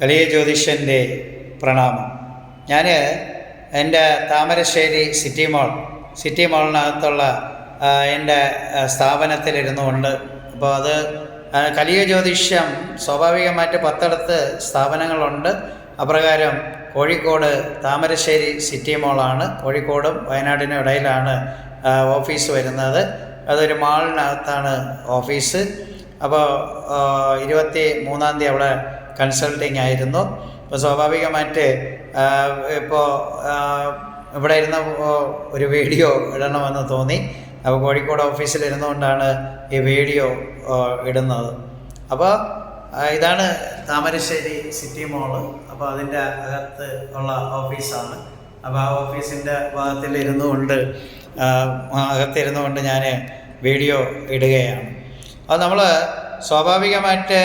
കലിയ ജ്യോതിഷന്റെ പ്രണാമം. ഞാൻ എന്റെ താമരശ്ശേരി സിറ്റി മോൾ സിറ്റി മോളിനകത്തുള്ള എന്റെ സ്ഥാപനത്തിലിരുന്നു കൊണ്ട് അപ്പോൾ അത് കലിയ ജ്യോതിഷം സ്വാഭാവികമായിട്ട് പത്തടത്ത് സ്ഥാപനങ്ങളുണ്ട്. അപ്രകാരം കോഴിക്കോട് താമരശ്ശേരി സിറ്റി മോളാണ്. കോഴിക്കോടും വയനാടിനും ഇടയിലാണ് ഓഫീസ് വരുന്നത്. അതൊരു മാളിനകത്താണ് ഓഫീസ്. അപ്പോൾ ഇരുപത്തി മൂന്നാം തീയതി അവിടെ കൺസൾട്ടിങ് ആയിരുന്നു. ഇപ്പോൾ സ്വാഭാവികമായിട്ട് ഇപ്പോൾ ഇവിടെ ഇരുന്ന ഒരു വീഡിയോ ഇടണമെന്ന് തോന്നി. അപ്പോൾ കോഴിക്കോട് ഓഫീസിൽ ഇരുന്നുകൊണ്ടാണ് ഈ വീഡിയോ ഇടുന്നത്. അപ്പോൾ ഇതാണ് താമരശ്ശേരി സിറ്റി മോൾ. അപ്പോൾ അതിന്റെ അകത്ത് ഉള്ള ഓഫീസാണ്. അപ്പോൾ ആ ഓഫീസിന്റെ ഭാഗത്തിൽ ഇരുന്നു കൊണ്ട് അകത്തിരുന്നു കൊണ്ട് ഞാൻ വീഡിയോ ഇടുകയാണ്. അപ്പോൾ നമ്മൾ സ്വാഭാവികമായിട്ട്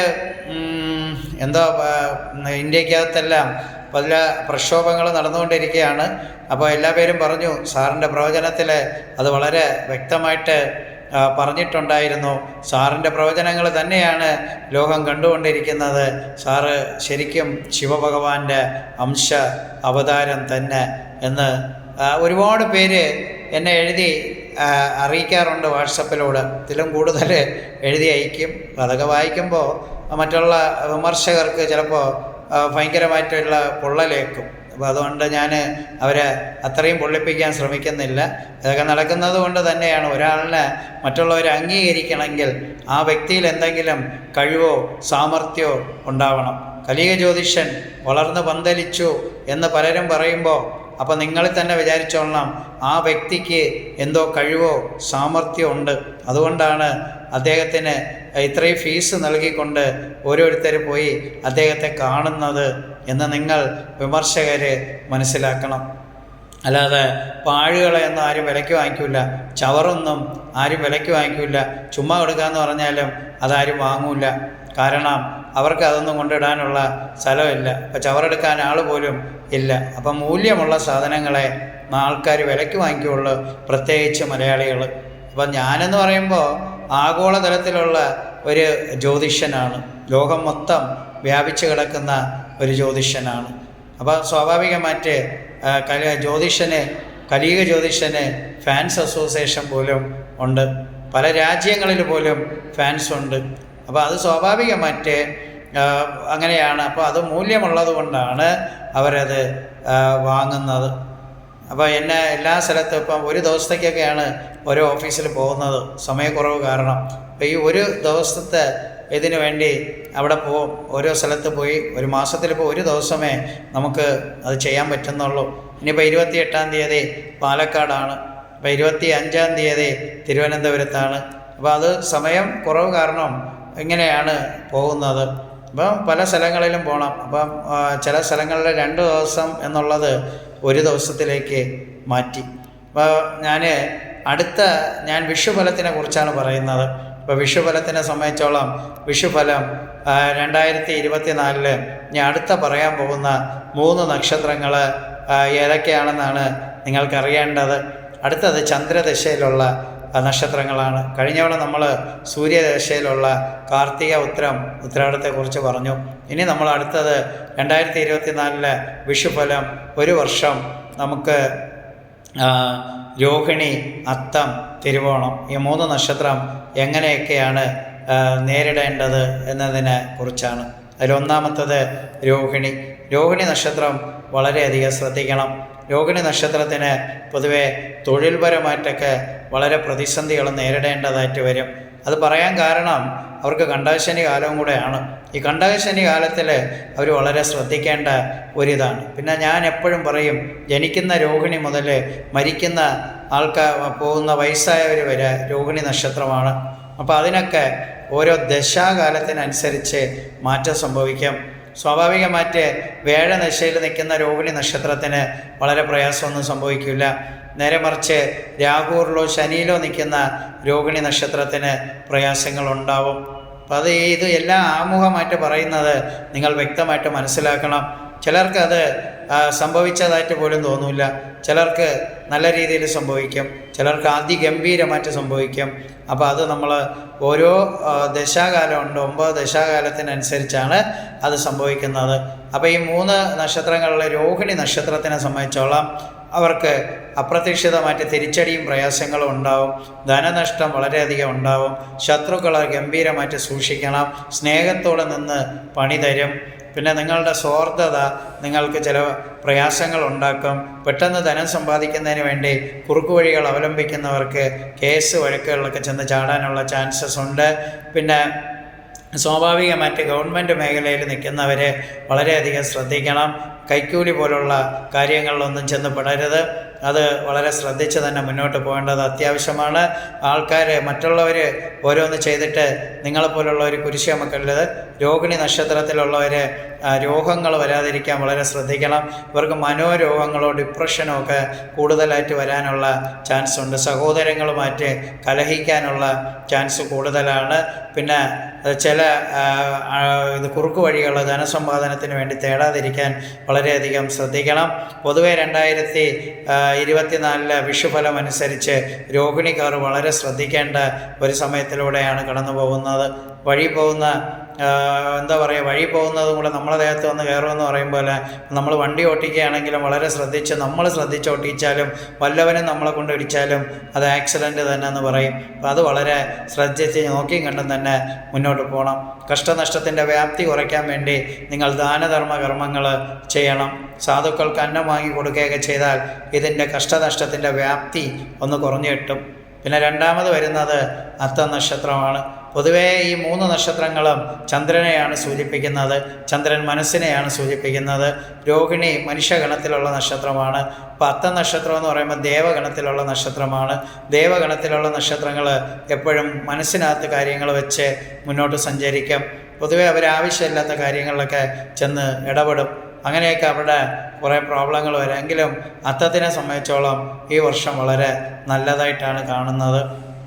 എന്തോ ഇന്ത്യക്കകത്തെല്ലാം പല പ്രക്ഷോഭങ്ങൾ നടന്നുകൊണ്ടിരിക്കുകയാണ്. അപ്പോൾ എല്ലാ പേരും പറഞ്ഞു സാറിന്റെ പ്രവചനത്തിൽ അത് വളരെ വ്യക്തമായിട്ട് പറഞ്ഞിട്ടുണ്ടായിരുന്നു. സാറിന്റെ പ്രവചനങ്ങൾ തന്നെയാണ് ലോകം കണ്ടുകൊണ്ടിരിക്കുന്നത്. സാറ് ശരിക്കും ശിവഭഗവാന്റെ അംശ അവതാരം തന്നെ എന്ന് ഒരുപാട് പേര് എന്നെ എഴുതി അറിയിക്കാറുണ്ട് വാട്സപ്പിലൂടെ. ഇതിലും കൂടുതൽ എഴുതി അയക്കും. അതൊക്കെ വായിക്കുമ്പോൾ മറ്റുള്ള വിമർശകർക്ക് ചിലപ്പോൾ ഭയങ്കരമായിട്ടുള്ള പൊള്ളലേക്കും. അപ്പോൾ അതുകൊണ്ട് ഞാൻ അവരെ അത്രയും പൊള്ളിപ്പിക്കാൻ ശ്രമിക്കുന്നില്ല. ഇതൊക്കെ നടക്കുന്നത് കൊണ്ട് തന്നെയാണ് ഒരാളിനെ മറ്റുള്ളവരെ അംഗീകരിക്കണമെങ്കിൽ ആ വ്യക്തിയിൽ എന്തെങ്കിലും കഴിവോ സാമർഥ്യമോ ഉണ്ടാവണം. കലിക ജ്യോതിഷൻ വളർന്ന് പന്തലിച്ചു എന്ന് പലരും പറയുമ്പോൾ അപ്പോൾ നിങ്ങൾ തന്നെ വിചാരിച്ചോളണം ആ വ്യക്തിക്ക് എന്തോ കഴിവോ സാമർഥ്യമോ ഉണ്ട്. അതുകൊണ്ടാണ് അദ്ദേഹത്തിന് ഇത്രയും ഫീസ് നൽകിക്കൊണ്ട് ഓരോരുത്തർ പോയി അദ്ദേഹത്തെ കാണുന്നത് എന്ന് നിങ്ങൾ വിമർശകർ മനസ്സിലാക്കണം. അല്ലാതെ പാഴുകളെ ഒന്നും ആരും വിലയ്ക്ക് വാങ്ങിക്കില്ല ചവറൊന്നും ആരും വിലയ്ക്ക് വാങ്ങിക്കില്ല ചുമ്മാ കൊടുക്കുക കൊടുക്കാമെന്ന് പറഞ്ഞാലും അതാരും വാങ്ങൂല. കാരണം അവർക്ക് അതൊന്നും കൊണ്ടിടാനുള്ള സ്ഥലമില്ല. ഇപ്പം ചവറെടുക്കാൻ ആൾ പോലും ഇല്ല. അപ്പം മൂല്യമുള്ള സാധനങ്ങളെ ആൾക്കാർ വിലയ്ക്ക് വാങ്ങിക്കുള്ളൂ പ്രത്യേകിച്ച് മലയാളികൾ അപ്പം ഞാനെന്ന് പറയുമ്പോൾ ആഗോളതലത്തിലുള്ള ഒരു ജ്യോതിഷനാണ്. ലോകം മൊത്തം വ്യാപിച്ചു കിടക്കുന്ന ഒരു ജ്യോതിഷനാണ്. അപ്പോൾ സ്വാഭാവികമായിട്ട് കല ജ്യോതിഷന് കലീക ജ്യോതിഷന് ഫാൻസ് അസോസിയേഷൻ പോലും ഉണ്ട്. പല രാജ്യങ്ങളിൽ പോലും ഫാൻസ് ഉണ്ട്. അപ്പോൾ അത് സ്വാഭാവികമായിട്ട് അങ്ങനെയാണ്. അപ്പോൾ അത് മൂല്യമുള്ളത് കൊണ്ടാണ് അവരത് വാങ്ങുന്നത്. അപ്പോൾ എന്നെ എല്ലാ സ്ഥലത്തും ഇപ്പം ഒരു ദിവസത്തേക്കൊക്കെയാണ് ഓരോ ഓഫീസിൽ പോകുന്നത്. സമയക്കുറവ് കാരണം. അപ്പോൾ ഈ ഒരു ദിവസത്തെ ഇതിന് വേണ്ടി അവിടെ പോവും ഓരോ സ്ഥലത്ത് പോയി ഒരു മാസത്തിലിപ്പോൾ ഒരു ദിവസമേ നമുക്ക് അത് ചെയ്യാൻ പറ്റുന്നുള്ളൂ. ഇനിയിപ്പോൾ ഇരുപത്തി എട്ടാം തീയതി പാലക്കാടാണ്. അപ്പോൾ ഇരുപത്തി അഞ്ചാം തീയതി തിരുവനന്തപുരത്താണ്. അപ്പോൾ അത് സമയം കുറവ് കാരണം ഇങ്ങനെയാണ് പോകുന്നത്? അപ്പം പല സ്ഥലങ്ങളിലും പോകണം അപ്പം ചില സ്ഥലങ്ങളിൽ രണ്ട് ദിവസം എന്നുള്ളത് ഒരു ദിവസത്തിലേക്ക് മാറ്റി. അപ്പോൾ ഞാൻ അടുത്ത ഞാൻ വിഷുഫലത്തിനെ കുറിച്ചാണ് പറയുന്നത്. ഇപ്പോൾ വിഷുഫലത്തിനെ സംബന്ധിച്ചോളം വിഷുഫലം രണ്ടായിരത്തി ഇരുപത്തി ഞാൻ അടുത്ത പറയാൻ പോകുന്ന മൂന്ന് നക്ഷത്രങ്ങൾ ഏതൊക്കെയാണെന്നാണ് നിങ്ങൾക്കറിയേണ്ടത്? അടുത്തത് ചന്ദ്രദശയിലുള്ള നക്ഷത്രങ്ങളാണ്. കഴിഞ്ഞവണ നമ്മൾ സൂര്യദശയിലുള്ള കാർത്തിക ഉത്തരം ഉത്തരാടത്തെക്കുറിച്ച് പറഞ്ഞു. ഇനി നമ്മൾ അടുത്തത് രണ്ടായിരത്തി ഇരുപത്തി നാലിലെ വിഷുഫലം ഒരു വർഷം നമുക്ക് രോഹിണി അത്തം തിരുവോണം. ഈ മൂന്ന് നക്ഷത്രം എങ്ങനെയൊക്കെയാണ് നേരിടേണ്ടത് എന്നതിനെ കുറിച്ചാണ്. അതിലൊന്നാമത്തത് രോഹിണി. രോഹിണി നക്ഷത്രം വളരെയധികം ശ്രദ്ധിക്കണം. രോഹിണി നക്ഷത്രത്തിന് പൊതുവേ തൊഴിൽപരമായിട്ടൊക്കെ വളരെ പ്രതിസന്ധികൾ നേരിടേണ്ടതായിട്ട് വരും. അത് പറയാൻ കാരണം അവർക്ക് കണ്ടകശനി കാലവും കൂടെയാണ്. ഈ കണ്ടകശനി കാലത്തിൽ അവർ വളരെ ശ്രദ്ധിക്കേണ്ട ഒരിതാണ്. പിന്നെ ഞാൻ എപ്പോഴും പറയും ജനിക്കുന്ന രോഹിണി മുതൽ മരിക്കുന്ന ആൾക്കാർ പോകുന്ന വയസ്സായവർ വരെ രോഹിണി നക്ഷത്രമാണ്. അപ്പോൾ അതിനൊക്കെ ഓരോ ദശാകാലത്തിനനുസരിച്ച് മാറ്റം സംഭവിക്കും. സ്വാഭാവികമായിട്ട് വേഴ ദശയിൽ നിൽക്കുന്ന രോഹിണി നക്ഷത്രത്തിന് വളരെ പ്രയാസമൊന്നും സംഭവിക്കില്ല നേരെ മറിച്ച് രാഹുറിലോ ശനിയിലോ നിൽക്കുന്ന രോഹിണി നക്ഷത്രത്തിന് പ്രയാസങ്ങൾ ഉണ്ടാവും അപ്പം അത് ഇത് എല്ലാം ആമുഖമായിട്ട് പറയുന്നത് നിങ്ങൾ വ്യക്തമായിട്ട് മനസ്സിലാക്കണം. ചിലർക്ക് അത് സംഭവിച്ചതായിട്ട് പോലും തോന്നില്ല. ചിലർക്ക് നല്ല രീതിയിൽ സംഭവിക്കും. ചിലർക്ക് അതിഗംഭീരമായിട്ട് സംഭവിക്കും. അപ്പോൾ അത് നമ്മൾ ഓരോ ദശാകാലമുണ്ട് ഒമ്പത് ദശാകാലത്തിനനുസരിച്ചാണ് അത് സംഭവിക്കുന്നത്. അപ്പോൾ ഈ മൂന്ന് നക്ഷത്രങ്ങളിലെ രോഹിണി നക്ഷത്രത്തിനെ സംബന്ധിച്ചോളം അവർക്ക് അപ്രതീക്ഷിതമായിട്ട് തിരിച്ചടിയും പ്രയാസങ്ങളും ഉണ്ടാവും. ധനനഷ്ടം വളരെയധികം ഉണ്ടാവും. ശത്രുക്കളെ ഗംഭീരമായിട്ട് സൂക്ഷിക്കണം. സ്നേഹത്തോടെ നിന്ന് പണി തരും. പിന്നെ നിങ്ങളുടെ സ്വാർത്ഥത നിങ്ങൾക്ക് ചില പ്രയാസങ്ങൾ ഉണ്ടാക്കും. പെട്ടെന്ന് ധനം സമ്പാദിക്കുന്നതിന് വേണ്ടി കുറുക്കുവഴികൾ അവലംബിക്കുന്നവർക്ക് കേസ് വഴക്കുകളിലൊക്കെ ചെന്ന് ചാടാനുള്ള ചാൻസസ് ഉണ്ട്. പിന്നെ സ്വാഭാവികമായിട്ട് ഗവൺമെന്റ് മേഖലയിൽ നിൽക്കുന്നവർ വളരെയധികം ശ്രദ്ധിക്കണം. കൈക്കൂലി പോലുള്ള കാര്യങ്ങളിലൊന്നും ചെന്ന് പെടരുത്. അത് വളരെ ശ്രദ്ധിച്ച് തന്നെ മുന്നോട്ട് പോകേണ്ടത് അത്യാവശ്യമാണ്. ആൾക്കാർ മറ്റുള്ളവർ ഓരോന്ന് ചെയ്തിട്ട് നിങ്ങളെപ്പോലുള്ളവർ കുരിശ് നമുക്കുള്ളത്. രോഹിണി നക്ഷത്രത്തിലുള്ളവർ രോഗങ്ങൾ വരാതിരിക്കാൻ വളരെ ശ്രദ്ധിക്കണം. ഇവർക്ക് മനോരോഗങ്ങളോ ഡിപ്രഷനോ ഒക്കെ കൂടുതലായിട്ട് വരാനുള്ള ചാൻസ് ഉണ്ട്. സഹോദരങ്ങളുമായിട്ട് കലഹിക്കാനുള്ള ചാൻസ് കൂടുതലാണ്. പിന്നെ ചില ഇത് കുറുക്കു വഴികൾ ധനസമ്പാദനത്തിന് വേണ്ടി തേടാതിരിക്കാൻ വളരെയധികം ശ്രദ്ധിക്കണം. പൊതുവെ രണ്ടായിരത്തി ഇരുപത്തിനാലിലെ വിഷുഫലം അനുസരിച്ച് രോഹിണിക്കാർ വളരെ ശ്രദ്ധിക്കേണ്ട ഒരു സമയത്തിലൂടെയാണ് കടന്നു പോകുന്നത് വഴി പോകുന്ന എന്താ പറയുക വഴി പോകുന്നതും കൂടെ നമ്മളെ ദേഹത്ത് വന്ന് കയറുമെന്ന് പറയുമ്പോൾ നമ്മൾ വണ്ടി ഓട്ടിക്കുകയാണെങ്കിലും വളരെ ശ്രദ്ധിച്ച് നമ്മൾ ശ്രദ്ധിച്ച് ഓട്ടിച്ചാലും വല്ലവനും നമ്മളെ കൊണ്ട് ഇടിച്ചാലും അത് ആക്സിഡന്റ് തന്നെ എന്ന് പറയും. അപ്പോൾ അത് വളരെ ശ്രദ്ധിച്ച് നോക്കിയും കണ്ടും തന്നെ മുന്നോട്ട് പോകണം. കഷ്ടനഷ്ടത്തിന്റെ വ്യാപ്തി കുറയ്ക്കാൻ വേണ്ടി നിങ്ങൾ ദാനധർമ്മ കർമ്മങ്ങൾ ചെയ്യണം. സാധുക്കൾക്ക് അന്നം വാങ്ങി കൊടുക്കുകയൊക്കെ ചെയ്താൽ ഇതിന്റെ കഷ്ടനഷ്ടത്തിന്റെ വ്യാപ്തി ഒന്ന് കുറഞ്ഞു കിട്ടും. പിന്നെ രണ്ടാമത് വരുന്നത് അത്ത നക്ഷത്രമാണ് പൊതുവേ ഈ മൂന്ന് നക്ഷത്രങ്ങളും ചന്ദ്രനെയാണ് സൂചിപ്പിക്കുന്നത്. ചന്ദ്രൻ മനസ്സിനെയാണ് സൂചിപ്പിക്കുന്നത്. രോഹിണി മനുഷ്യഗണത്തിലുള്ള നക്ഷത്രമാണ്. അത്ത നക്ഷത്രം എന്ന് പറയുമ്പോൾ ദേവഗണത്തിലുള്ള നക്ഷത്രമാണ്. ദേവഗണത്തിലുള്ള നക്ഷത്രങ്ങൾ എപ്പോഴും മനസ്സിനകത്ത് കാര്യങ്ങൾ വെച്ച് മുന്നോട്ട് സഞ്ചരിക്കും. പൊതുവേ അവരാവശ്യമില്ലാത്ത കാര്യങ്ങളിലൊക്കെ ചെന്ന് ഇടപെടും. അങ്ങനെയൊക്കെ അവിടെ കുറേ പ്രോബ്ലങ്ങൾ വരും. എങ്കിലും അത്തത്തിനെ സംബന്ധിച്ചോളം ഈ വർഷം വളരെ നല്ലതായിട്ടാണ് കാണുന്നത്.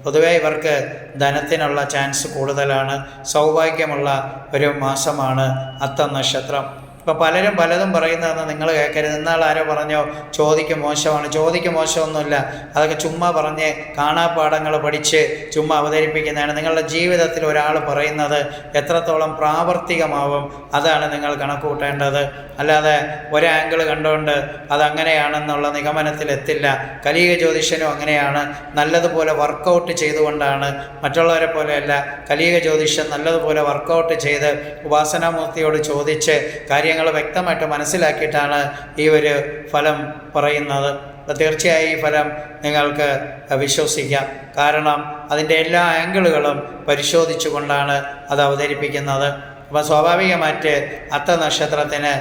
പൊതുവേ ഇവർക്ക് ധനത്തിനുള്ള ചാൻസ് കൂടുതലാണ്. സൗഭാഗ്യമുള്ള ഒരു മാസമാണ് അത്തം നക്ഷത്രം. ഇപ്പോൾ പലരും പലതും പറയുന്നതെന്ന് നിങ്ങൾ കേൾക്കരുത്. ഇന്നാൾ ആരോ പറഞ്ഞോ ചോദിക്ക് മോശമാണ് ചോദിക്ക് മോശമൊന്നുമില്ല. അതൊക്കെ ചുമ്മാ പറഞ്ഞ് കാണാപ്പാഠങ്ങൾ പഠിച്ച് ചുമ്മാ അവതരിപ്പിക്കുന്നതാണ്. നിങ്ങളുടെ ജീവിതത്തിൽ ഒരാൾ പറയുന്നത് എത്രത്തോളം പ്രാവർത്തികമാവും അതാണ് നിങ്ങൾ കണക്കുകൂട്ടേണ്ടത് അല്ലാതെ ഒരാംഗിൾ കണ്ടുകൊണ്ട് അതങ്ങനെയാണെന്നുള്ള നിഗമനത്തിലെത്തില്ല. കലിക ജ്യോതിഷനും അങ്ങനെയാണ്. നല്ലതുപോലെ വർക്കൗട്ട് ചെയ്തുകൊണ്ടാണ് മറ്റുള്ളവരെ പോലെയല്ല. കലിക ജ്യോതിഷം നല്ലതുപോലെ വർക്കൗട്ട് ചെയ്ത് ഉപാസനാമൂർത്തിയോട് ചോദിച്ച് കാര്യങ്ങൾ വ്യക്തമായിട്ട് മനസ്സിലാക്കിയിട്ടാണ് ഈ ഒരു ഫലം പറയുന്നത്. തീർച്ചയായും ഈ ഫലം നിങ്ങൾക്ക് വിശ്വസിക്കാം. കാരണം അതിന്റെ എല്ലാ ആംഗിളുകളും പരിശോധിച്ചുകൊണ്ടാണ് അത് അവതരിപ്പിക്കുന്നത്. അപ്പോൾ സ്വാഭാവികമായിട്ട് അത്ത നക്ഷത്രത്തിന്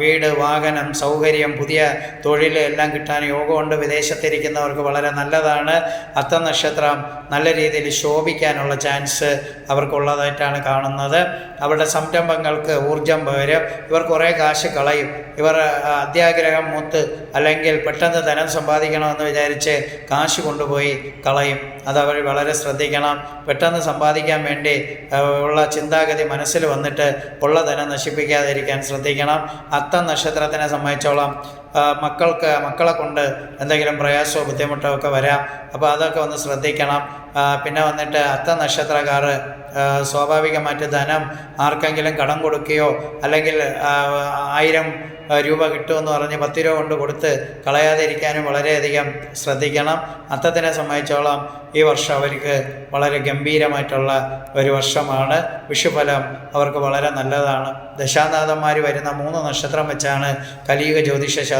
വീട് വാഹനം സൗകര്യം പുതിയ തൊഴിൽ എല്ലാം കിട്ടാൻ യോഗമുണ്ട്. വിദേശത്തിരിക്കുന്നവർക്ക് വളരെ നല്ലതാണ്. അത്ത നക്ഷത്രം നല്ല രീതിയിൽ ശോഭിക്കാനുള്ള ചാൻസ് അവർക്കുള്ളതായിട്ടാണ് കാണുന്നത്. അവരുടെ സംരംഭങ്ങൾക്ക് ഊർജം പകരും. ഇവർ കുറേ കാശ് കളയും. ഇവർ അത്യാഗ്രഹം മൂത്ത് അല്ലെങ്കിൽ പെട്ടെന്ന് ധനം സമ്പാദിക്കണമെന്ന് വിചാരിച്ച് കാശ് കൊണ്ടുപോയി കളയും. അത് അവർ വളരെ ശ്രദ്ധിക്കണം. പെട്ടെന്ന് സമ്പാദിക്കാൻ വേണ്ടി ഉള്ള ചിന്താഗതി മനസ്സിൽ വന്നിട്ട് ഉള്ള ധനം നശിപ്പിക്കാതിരിക്കാൻ ശ്രദ്ധിക്കണം. അത്തം നക്ഷത്രത്തിനെ സംബന്ധിച്ചോളം മക്കൾക്ക് മക്കളെ കൊണ്ട് എന്തെങ്കിലും പ്രയാസമോ ബുദ്ധിമുട്ടോ ഒക്കെ വരാം. അപ്പോൾ അതൊക്കെ ഒന്ന് ശ്രദ്ധിക്കണം. പിന്നെ വന്നിട്ട് അത്ത നക്ഷത്രക്കാർ സ്വാഭാവികമായിട്ട് ധനം ആർക്കെങ്കിലും കടം കൊടുക്കുകയോ അല്ലെങ്കിൽ ആയിരം രൂപ കിട്ടുമെന്ന് പറഞ്ഞ് പത്ത് രൂപ കൊണ്ട് കൊടുത്ത് കളയാതിരിക്കാനും വളരെയധികം ശ്രദ്ധിക്കണം. അത്തത്തിനെ സംബന്ധിച്ചോളം ഈ വർഷം അവർക്ക് വളരെ ഗംഭീരമായിട്ടുള്ള ഒരു വർഷമാണ്. വിഷുഫലം അവർക്ക് വളരെ നല്ലതാണ്. ദശാനാഥന്മാർ വരുന്ന മൂന്ന് നക്ഷത്രം വെച്ചാണ് കലിയുഗ ജ്യോതിഷ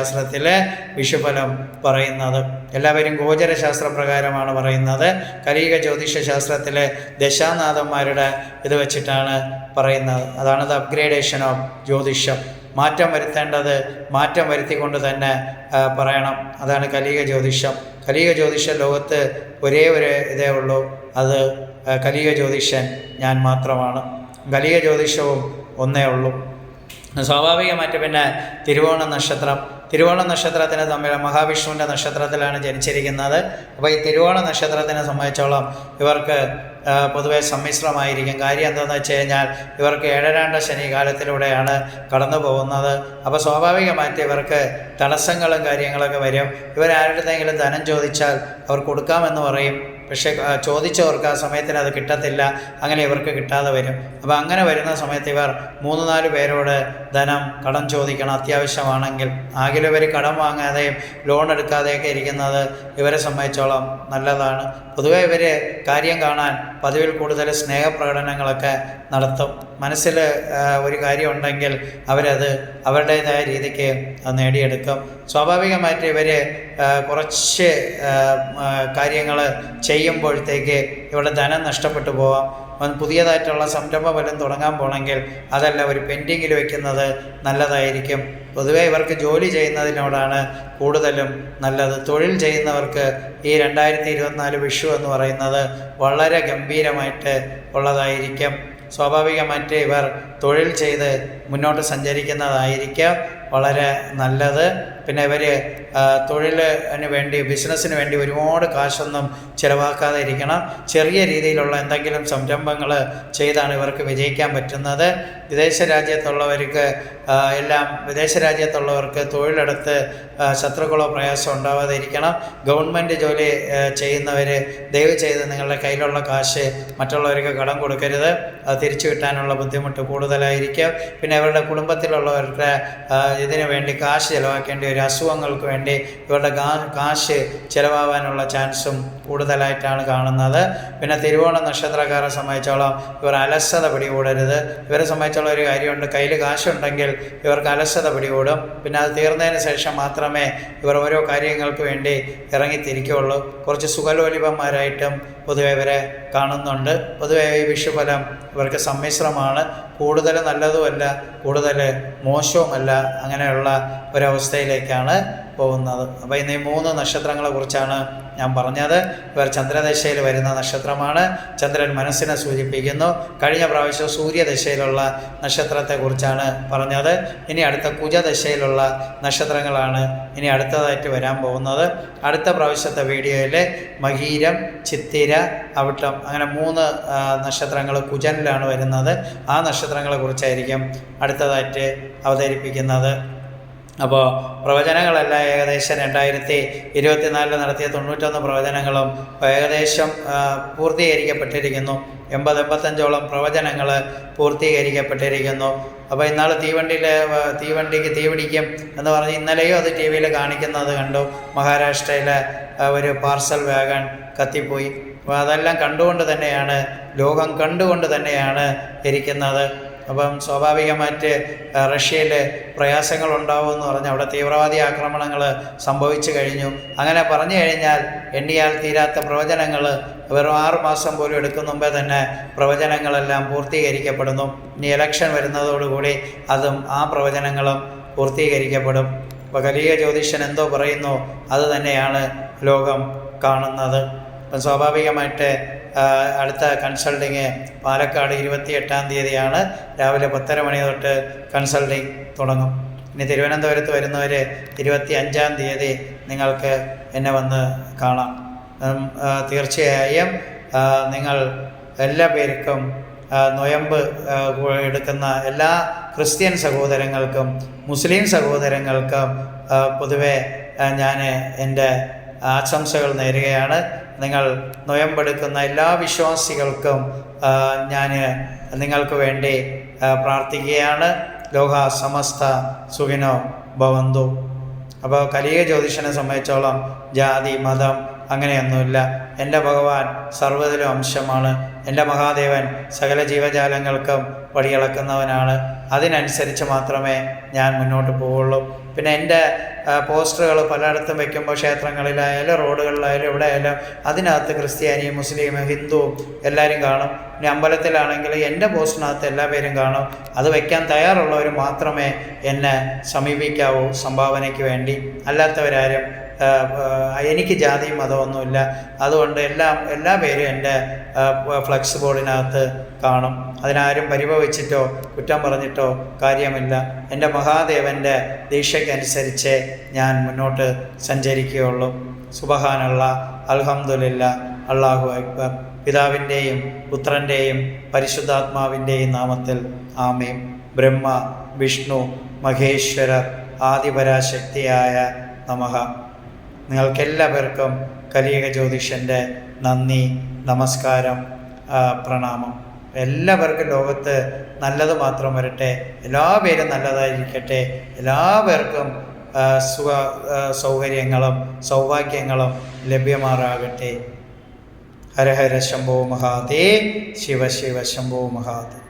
വിഷുഫലം പറയുന്നത്. എല്ലാവരും ഗോചരശാസ്ത്ര പ്രകാരമാണ് പറയുന്നത്. കലിയുഗ ജ്യോതിഷ ശാസ്ത്രത്തിലെ ദശാനാഥന്മാരുടെ ഇത് വെച്ചിട്ടാണ് പറയുന്നത്. അതാണ് ദ അപ്ഗ്രേഡേഷൻ ഓഫ് ജ്യോതിഷം. മാറ്റം വരുത്തേണ്ടത് മാറ്റം വരുത്തിക്കൊണ്ട് തന്നെ പറയണം. അതാണ് കലിക ജ്യോതിഷം. കലിക ജ്യോതിഷ ലോകത്ത് ഒരേ ഒരു ഇതേ ഉള്ളൂ. അത് കലിക ജ്യോതിഷൻ ഞാൻ മാത്രമാണ്. കലിക ജ്യോതിഷവും ഒന്നേ ഉള്ളൂ. സ്വാഭാവികമായിട്ട് പിന്നെ തിരുവോണ നക്ഷത്രം തിരുവോണ നക്ഷത്രത്തിന് തമ്മിൽ മഹാവിഷ്ണുവിന്റെ നക്ഷത്രത്തിലാണ് ജനിച്ചിരിക്കുന്നത്. അപ്പോൾ ഈ തിരുവോണ നക്ഷത്രത്തിനെ സംബന്ധിച്ചോളം ഇവർക്ക് പൊതുവെ സമ്മിശ്രമായിരിക്കും. കാര്യം എന്താണെന്ന് വെച്ച് കഴിഞ്ഞാൽ ഇവർക്ക് ഏഴരാണ്ട ശനി കാലത്തിലൂടെയാണ് കടന്നു പോകുന്നത്. അപ്പോൾ സ്വാഭാവികമായിട്ട് ഇവർക്ക് തടസ്സങ്ങളും കാര്യങ്ങളൊക്കെ വരും. ഇവരാരുടെയെങ്കിലും ധനം ചോദിച്ചാൽ അവർ കൊടുക്കാമെന്ന് പറയും. പക്ഷേ ചോദിച്ചവർക്ക് ആ സമയത്തിന് അത് കിട്ടത്തില്ല അങ്ങനെ ഇവർക്ക് കിട്ടാതെ വരും. അപ്പോൾ അങ്ങനെ വരുന്ന സമയത്ത് ഇവർ മൂന്ന് നാല് പേരോട് ധനം കടം ചോദിക്കണം അത്യാവശ്യമാണെങ്കിൽ. ആകിലും ഇവർ കടം വാങ്ങാതെയും ലോൺ എടുക്കാതെയൊക്കെ ഇരിക്കുന്നത് ഇവരെ സംബന്ധിച്ചോളം നല്ലതാണ്. പൊതുവെ ഇവർ കാര്യം കാണാൻ പതിവിൽ കൂടുതൽ സ്നേഹപ്രകടനങ്ങളൊക്കെ നടത്തും. മനസ്സിൽ ഒരു കാര്യം ഉണ്ടെങ്കിൽ അവരത് അവരുടേതായ രീതിക്ക് നേടിയെടുക്കും. സ്വാഭാവികമായിട്ട് ഇവർ കുറച്ച് കാര്യങ്ങൾ ചെയ്യുമ്പോഴത്തേക്ക് ഇവിടെ ധനം നഷ്ടപ്പെട്ടു പോവാം. അവൻ പുതിയതായിട്ടുള്ള സംരംഭ ഫലം തുടങ്ങാൻ പോകണമെങ്കിൽ അതല്ല ഒരു പെൻഡിങ്ങിൽ വെക്കുന്നത് നല്ലതായിരിക്കും. പൊതുവേ ഇവർക്ക് ജോലി ചെയ്യുന്നതിനോടാണ് കൂടുതലും നല്ലത്. തൊഴിൽ ചെയ്യുന്നവർക്ക് ഈ രണ്ടായിരത്തി ഇരുപത്തിനാല് വിഷു എന്ന് പറയുന്നത് വളരെ ഗംഭീരമായിട്ട് ഉള്ളതായിരിക്കും. സ്വാഭാവികമായിട്ട് ഇവർ തൊഴിൽ ചെയ്ത് മുന്നോട്ട് സഞ്ചരിക്കുന്നതായിരിക്കാം വളരെ നല്ലത്. പിന്നെ ഇവർ തൊഴിലിന് വേണ്ടി ബിസിനസ്സിന് വേണ്ടി ഒരുപാട് കാശൊന്നും ചിലവാക്കാതെ ഇരിക്കണം. ചെറിയ രീതിയിലുള്ള എന്തെങ്കിലും സംരംഭങ്ങൾ ചെയ്താണ് ഇവർക്ക് വിജയിക്കാൻ പറ്റുന്നത്. വിദേശ രാജ്യത്തുള്ളവർക്ക് എല്ലാം വിദേശ രാജ്യത്തുള്ളവർക്ക് തൊഴിലെടുത്ത് ശത്രുക്കളോ പ്രയാസം ഉണ്ടാവാതെ ഇരിക്കണം. ഗവൺമെന്റ് ജോലി ചെയ്യുന്നവർ ദയവ് ചെയ്ത് നിങ്ങളുടെ കയ്യിലുള്ള കാശ് മറ്റുള്ളവർക്ക് കടം കൊടുക്കരുത്. അത് തിരിച്ചു കിട്ടാനുള്ള ബുദ്ധിമുട്ട് കൂടുതലായിരിക്കും. പിന്നെ അവരുടെ കുടുംബത്തിലുള്ളവരുടെ ഇതിനു വേണ്ടി കാശ് ചിലവാക്കേണ്ടി ഒരു അസുഖങ്ങൾക്ക് വേണ്ടി ഇവരുടെ കാശ് ചിലവാകാനുള്ള ചാൻസും കൂടുതലായിട്ടാണ് കാണുന്നത്. പിന്നെ തിരുവോണ നക്ഷത്രക്കാരെ സംബന്ധിച്ചോളം ഇവർ അലസത പിടികൂടരുത്. ഇവരെ സംബന്ധിച്ചുള്ള ഒരു കാര്യമുണ്ട്. കയ്യിൽ കാശുണ്ടെങ്കിൽ ഇവർക്ക് അലസത പിടികൂടും. പിന്നെ അത് തീർന്നതിന് ശേഷം മാത്രമേ ഇവർ ഓരോ കാര്യങ്ങൾക്ക് വേണ്ടി ഇറങ്ങിത്തിരിക്കുകയുള്ളൂ. കുറച്ച് സുഖലോലിപന്മാരായിട്ടും പൊതുവെ ഇവരെ കാണുന്നുണ്ട്. പൊതുവെ ഈ വിഷുഫലം ഇവർക്ക് സമ്മിശ്രമാണ്. കൂടുതൽ നല്ലതുമല്ല കൂടുതൽ മോശവുമല്ല അങ്ങനെയുള്ള ഒരവസ്ഥയിലേക്കാണ് പോകുന്നത്. അപ്പോൾ ഇന്ന് മൂന്ന് നക്ഷത്രങ്ങളെ കുറിച്ചാണ് ഞാൻ പറഞ്ഞത്. ഇവർ ചന്ദ്രദശയിൽ വരുന്ന നക്ഷത്രമാണ്. ചന്ദ്രൻ മനസ്സിനെ സൂചിപ്പിക്കുന്നു. കഴിഞ്ഞ പ്രാവശ്യം സൂര്യദശയിലുള്ള നക്ഷത്രത്തെക്കുറിച്ചാണ് പറഞ്ഞത്. ഇനി അടുത്ത കുജദശയിലുള്ള നക്ഷത്രങ്ങളാണ് ഇനി അടുത്തതായിട്ട് വരാൻ പോകുന്നത്. അടുത്ത പ്രാവശ്യത്തെ വീഡിയോയിൽ മഹീരം ചിത്തിര അവിട്ടം അങ്ങനെ മൂന്ന് നക്ഷത്രങ്ങൾ കുജനിലാണ് വരുന്നത്. ആ നക്ഷത്രങ്ങളെ കുറിച്ചായിരിക്കും അടുത്തതായിട്ട് അവതരിപ്പിക്കുന്നത്. അപ്പോൾ പ്രവചനങ്ങളെല്ലാം ഏകദേശം രണ്ടായിരത്തി ഇരുപത്തിനാലിൽ നടത്തിയ തൊണ്ണൂറ്റൊന്ന് പ്രവചനങ്ങളും ഏകദേശം പൂർത്തീകരിക്കപ്പെട്ടിരിക്കുന്നു. എൺപത് എൺപത്തഞ്ചോളം പ്രവചനങ്ങൾ പൂർത്തീകരിക്കപ്പെട്ടിരിക്കുന്നു. അപ്പോൾ ഇന്നാൾ തീവണ്ടിയിൽ തീവണ്ടിക്ക് തീപിടിക്കും എന്ന് പറഞ്ഞ് ഇന്നലെയും അത് ടി വിയിൽ കാണിക്കുന്നത് കണ്ടു. മഹാരാഷ്ട്രയിലെ ഒരു പാർസൽ വാഗൺ കത്തിപ്പോയി. അപ്പോൾ അതെല്ലാം കണ്ടുകൊണ്ട് തന്നെയാണ് ലോകം കണ്ടുകൊണ്ട് തന്നെയാണ് ഇരിക്കുന്നത്. അപ്പം സ്വാഭാവികമായിട്ട് റഷ്യയിൽ പ്രയാസങ്ങൾ ഉണ്ടാവുമെന്ന് പറഞ്ഞ് അവിടെ തീവ്രവാദി ആക്രമണങ്ങൾ സംഭവിച്ചു കഴിഞ്ഞു. അങ്ങനെ പറഞ്ഞു കഴിഞ്ഞാൽ എണ്ണിയാൽ തീരാത്ത പ്രവചനങ്ങൾ വെറും ആറ് മാസം പോലും എടുക്കും മുമ്പേ തന്നെ പ്രവചനങ്ങളെല്ലാം പൂർത്തീകരിക്കപ്പെടുന്നു. ഇനി ഇലക്ഷൻ വരുന്നതോടുകൂടി അതും ആ പ്രവചനങ്ങളും പൂർത്തീകരിക്കപ്പെടും. അപ്പോൾ കലീയ ജ്യോതിഷൻ എന്തോ പറയുന്നു അത് തന്നെയാണ് ലോകം കാണുന്നത്. അപ്പം സ്വാഭാവികമായിട്ട് അടുത്ത കൺസൾട്ടിങ് പാലക്കാട് ഇരുപത്തി എട്ടാം തീയതിയാണ്. രാവിലെ പത്തര മണി തൊട്ട് കൺസൾട്ടിങ് തുടങ്ങും. ഇനി തിരുവനന്തപുരത്ത് വരുന്നവർ ഇരുപത്തി അഞ്ചാം തീയതി നിങ്ങൾക്ക് എന്നെ വന്ന് കാണാം. തീർച്ചയായും നിങ്ങൾ എല്ലാ പേർക്കും നൊയമ്പ് എടുക്കുന്ന എല്ലാ ക്രിസ്ത്യൻ സഹോദരങ്ങൾക്കും മുസ്ലിം സഹോദരങ്ങൾക്കും പൊതുവെ ഞാൻ എന്റെ ആശംസകൾ നേരുകയാണ്. നിങ്ങൾ നൊയമ്പെടുക്കുന്ന എല്ലാ വിശ്വാസികൾക്കും ഞാൻ നിങ്ങൾക്ക് വേണ്ടി പ്രാർത്ഥിക്കുകയാണ്. ലോക സമസ്ത സുഖിനോ ഭവന്തു. അപ്പോൾ കലിക ജ്യോതിഷനെ സംബന്ധിച്ചോളം ജാതി മതം അങ്ങനെയൊന്നുമില്ല. എന്റെ ഭഗവാൻ സർവതിലും അംശമാണ്. എന്റെ മഹാദേവൻ സകല ജീവജാലങ്ങൾക്കും വഴിയിളക്കുന്നവനാണ്. അതിനനുസരിച്ച് മാത്രമേ ഞാൻ മുന്നോട്ട് പോവുള്ളൂ. പിന്നെ എന്റെ പോസ്റ്ററുകൾ പലയിടത്തും വയ്ക്കുമ്പോൾ ക്ഷേത്രങ്ങളിലായാലും റോഡുകളിലായാലും എവിടെ ആയാലും അതിനകത്ത് ക്രിസ്ത്യാനിയും മുസ്ലിം ഹിന്ദുവും എല്ലാവരും കാണും. പിന്നെ അമ്പലത്തിലാണെങ്കിൽ എന്റെ പോസ്റ്റിനകത്ത് എല്ലാ പേരും കാണും. അത് വയ്ക്കാൻ തയ്യാറുള്ളവർ മാത്രമേ എന്നെ സമീപിക്കാവൂ സംഭാവനയ്ക്ക് വേണ്ടി. അല്ലാത്തവരാരും എനിക്ക് ജാതിയും മതമൊന്നുമില്ല അതുകൊണ്ട് എല്ലാം എല്ലാ പേരും എന്റെ ഫ്ലക്സ് ബോർഡിനകത്ത് കാണും. അതിനാരും പരിഭവിച്ചിട്ടോ കുറ്റം പറഞ്ഞിട്ടോ കാര്യമില്ല. എന്റെ മഹാദേവന്റെ ദീക്ഷയ്ക്കനുസരിച്ച് ഞാൻ മുന്നോട്ട് സഞ്ചരിക്കുകയുള്ളൂ. സുബഹാനുള്ള അൽഹംദുലില്ല അള്ളാഹു അക്ബർ. പിതാവിന്റെയും പുത്രന്റെയും പരിശുദ്ധാത്മാവിന്റെയും നാമത്തിൽ ആമേം ബ്രഹ്മ വിഷ്ണു മഹേശ്വരർ ആദിപരാശക്തിയായ നമഃ നിങ്ങൾക്കെല്ലാവർക്കും കലിയുഗ ജ്യോതിഷന്റെ നന്ദി നമസ്കാരം പ്രണാമം. എല്ലാവർക്കും ലോകത്ത് നല്ലത് മാത്രം വരട്ടെ എല്ലാ പേരും നല്ലതായിരിക്കട്ടെ എല്ലാവർക്കും സുഖ സൗകര്യങ്ങളും സൗഭാഗ്യങ്ങളും ലഭ്യമാറാകട്ടെ. ഹര ഹര ശംഭോ മഹാദേ ശിവ ശിവ ശംഭോ മഹാദേ